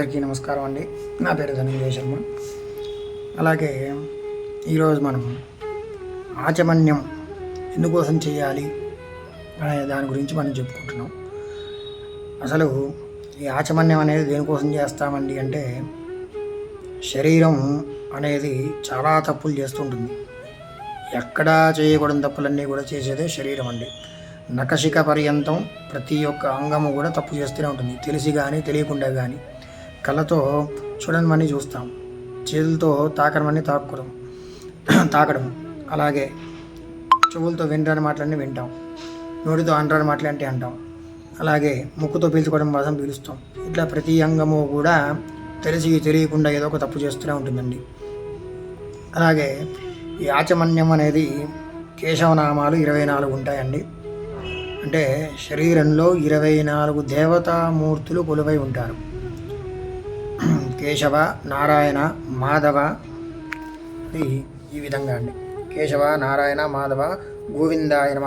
అందరికీ నమస్కారం అండి. నా పేరు ధనంజయ శర్మ. అలాగే ఈరోజు మనం ఆచమన్యం ఎందుకోసం చేయాలి అనే దాని గురించి మనం చెప్పుకుంటున్నాం. అసలు ఈ ఆచమన్యం అనేది దేనికోసం చేస్తామండి అంటే శరీరం అనేది చాలా తప్పులు చేస్తుంటుంది. ఎక్కడా చేయకూడని తప్పులన్నీ కూడా చేసేదే శరీరం అండి. నకశిక పర్యంతం ప్రతి ఒక్క అంగము కూడా తప్పు చేస్తూనే ఉంటుంది. తెలిసి కానీ తెలియకుండా కానీ కళ్ళతో చూడమని చూస్తాం. చేతులతో తాకడమని తాకుడం తాకడం. అలాగే చెవులతో వినరాని మాటలన్నీ వింటాం. నోటితో అనరాని మాటలంటే అంటాం అలాగే ముక్కుతో పీల్చుకోవడం కోసం పీలుస్తాం. ఇట్లా ప్రతి అంగము కూడా తెలిసి తెలియకుండా ఏదో ఒక తప్పు చేస్తూనే ఉంటుందండి. అలాగే ఈ ఆచమన్యం అనేది కేశవనామాలు ఇరవై నాలుగు ఉంటాయండి. అంటే శరీరంలో ఇరవై నాలుగు దేవతామూర్తులు కొలువై ఉంటారు. కేశవ నారాయణ మాధవ. ఈ విధంగా అండి. కేశవ నారాయణ మాధవ గోవిందాయ నమ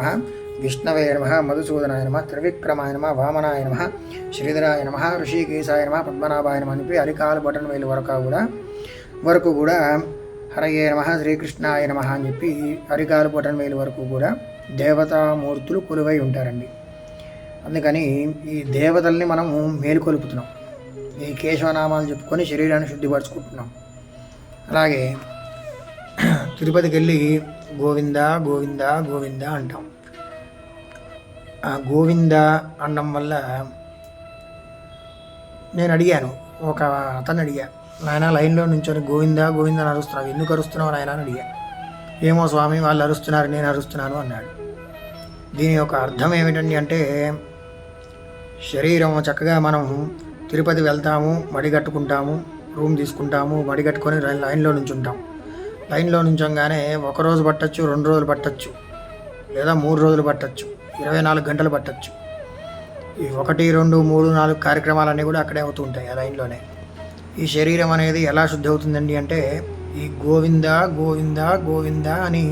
విష్ణవే నమ మధుసూదనాయ నమ త్రివిక్రమాయ నమ వామనాయ నమ శ్రీధరాయ నమ ఋషికేశాయ నమ పద్మనాభాయ నమ అని అరికాలు బటన్ వేలు వరకు కూడా వరకు కూడా హరయే నమ శ్రీకృష్ణాయ నమ అని చెప్పి అరికాలు బటన్ వేలు వరకు కూడా దేవతామూర్తులు కొలువై ఉంటారండి. అందుకని ఈ దేవతల్ని మనము మేలుకొలుపుతున్నాం. ఈ కేశవనామాలు చెప్పుకొని శరీరాన్ని శుద్ధిపరచుకుంటున్నాం. అలాగే తిరుపతికి వెళ్ళి గోవింద గోవింద గోవింద అంటాం. ఆ గోవింద అనడం వల్ల నేను అడిగాను ఒక అతను అడిగా నాయన లైన్లో నుంచొని గోవింద గోవింద అని అరుస్తున్నావు ఎందుకు అరుస్తున్నావు నాయన? అని అడిగా. ఏమో స్వామి వాళ్ళు అరుస్తున్నారు నేను అరుస్తున్నాను అన్నాడు. దీని యొక్క అర్థం ఏమిటండి అంటే శరీరం చక్కగా మనం తిరుపతి వెళ్తాము మడి కట్టుకుంటాము రూమ్ తీసుకుంటాము మడి కట్టుకొని లైన్లో నుంచి ఉంటాం లైన్లో నుంచంగానే ఒక రోజు పట్టచ్చు రెండు రోజులు పట్టచ్చు లేదా మూడు రోజులు పట్టచ్చు ఇరవై నాలుగు గంటలు పట్టచ్చు. ఈ ఒకటి రెండు మూడు నాలుగు కార్యక్రమాలన్నీ కూడా అక్కడే అవుతూ ఉంటాయి ఆ లైన్లోనే. ఈ శరీరం అనేది ఎలా శుద్ధి అవుతుందండి అంటే ఈ గోవింద గోవింద గోవింద అని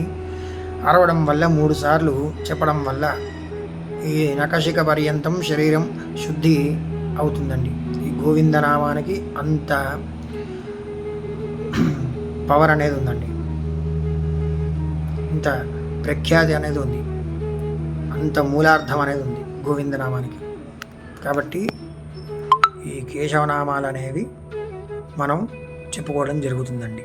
అరవడం వల్ల మూడు సార్లు చెప్పడం వల్ల ఈ నకశిక పర్యంతం శరీరం శుద్ధి అవుతుందండి. ఈ గోవింద నామానికి అంత పవర్ అనేది ఉందండి. ఇంత ప్రఖ్యాతి అనేది ఉంది. అంత మూలార్థం అనేది ఉంది గోవింద నామానికి కాబట్టి ఈ కేశవనామాలు అనేవి మనం చెప్పుకోవడం జరుగుతుందండి.